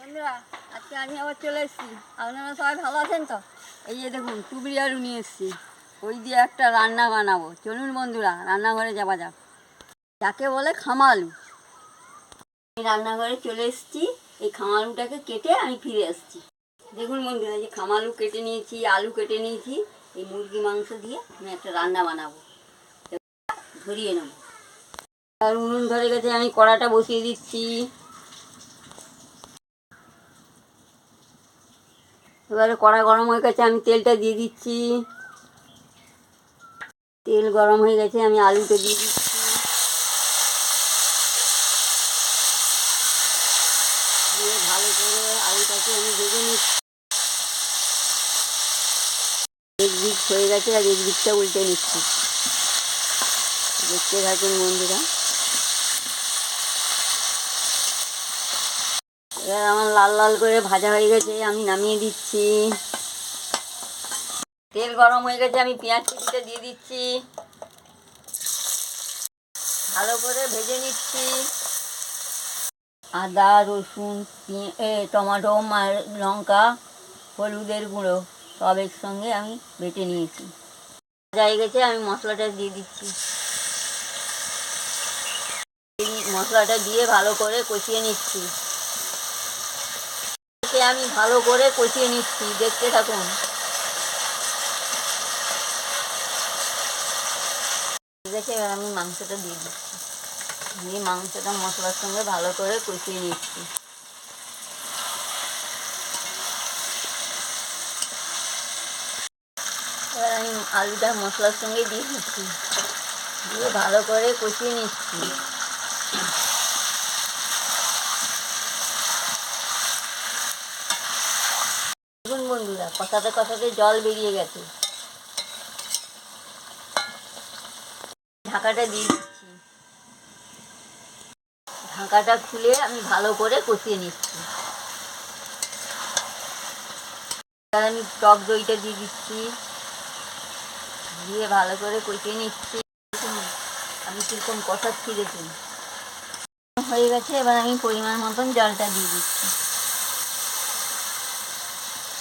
বন্ধুরা, আজকে আমি আবার চলে এসেছি। আপনারা সবাই ভালো আছেন তো? এই যে দেখুন টুবরি আলু নিয়ে এসেছি। ওই দিয়ে একটা রান্না বানাবো। চলুন বন্ধুরা, রান্নাঘরে যাওয়া যাক। যাকে বলে খামা আলু আমি রান্নাঘরে চলে এসেছি। এই খামা আলুটাকে কেটে আমি ফিরে এসেছি দেখুন বন্ধুরা যে খামা আলু কেটে নিয়েছি, আলু কেটে নিয়েছি। এই মুরগি, মাংস দিয়ে আমি একটা রান্না বানাবো। ধরিয়ে নেব। আর উনুন ধরে গেছে, আমি কড়াটা বসিয়ে দিচ্ছি। এবারে কড়া গরম হয়ে গেছে, আমি তেলটা দিয়ে দিচ্ছি। তেল গরম হয়ে গেছে, আমি আলুটা দিয়ে দিচ্ছি। দিয়ে ভালো করে আলুটাকে আমি নিচ্ছি। এক হয়ে গেছে আর এক দিকটা উল্টে নিচ্ছি। দেখতে থাকুন বন্ধুরা। এবার আমার লাল লাল করে ভাজা হয়ে গেছে, আমি নামিয়ে দিচ্ছি। তেল গরম হয়ে গেছে, আমি পেঁয়াজ কুচিটা দিয়ে দিচ্ছি। ভালো করে ভেজে নিচ্ছি। আদা, রসুন টমেটো আর লঙ্কা, হলুদের গুঁড়ো, সব একসঙ্গে আমি বেটে নিয়েছি। ভাজা হয়ে গেছে, আমি মশলাটা দিয়ে দিচ্ছি। মশলাটা দিয়ে ভালো করে কষিয়ে নিচ্ছি। আমি ভালো করে কষিয়ে নিচ্ছি, দেখতে থাকুন। আছে এবার আমি মাংসটা দিয়ে দিচ্ছি। দিয়ে মাংসটা মশলার সঙ্গে ভালো করে কষিয়ে নিচ্ছি। এবার আমি আলুটা মশলার সঙ্গে দিয়ে দিচ্ছি। দিয়ে ভালো করে কষিয়ে নিচ্ছি দেখুন বন্ধুরা কষাতে কষাতে জল বেরিয়ে গেছে। ঢাকাটা দিয়ে দিচ্ছি। ঢাকাটা খুলে আমি ভালো করে কষিয়ে নিচ্ছি। আমি টক দইটা দিয়ে দিচ্ছি। দিয়ে ভালো করে কষিয়ে নিচ্ছি। আমি কীরকম কষাচ্ছি দেখুন। হয়ে গেছে, এবার আমি পরিমাণ মতন জলটা দিয়ে দিচ্ছি।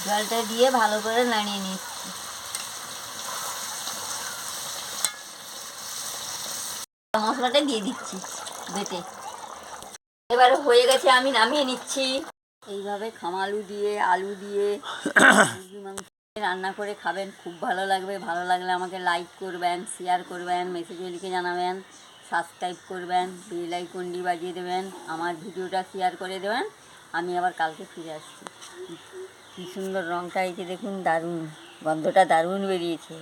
জলটা দিয়ে ভালো করে নাড়িয়ে নিচ্ছি। মশলাটা দিয়ে দিচ্ছি বেটে। এবারে হয়ে গেছে, আমি নামিয়ে নিচ্ছি। এইভাবে খামালু দিয়ে, আলু দিয়ে মাংস রান্না করে খাবেন। খুব ভালো লাগবে। ভালো লাগলে আমাকে লাইক করবেন শেয়ার করবেন মেসেজে লিখে জানাবেন সাবস্ক্রাইব করবেন বেল আইকনটি বাজিয়ে দেবেন, আমার ভিডিওটা শেয়ার করে দেবেন। আমি আবার কালকে ফিরে আসছি। কী সুন্দর রঙটা এই যে দেখুন, দারুণ। গন্ধটা দারুণ বেরিয়েছে।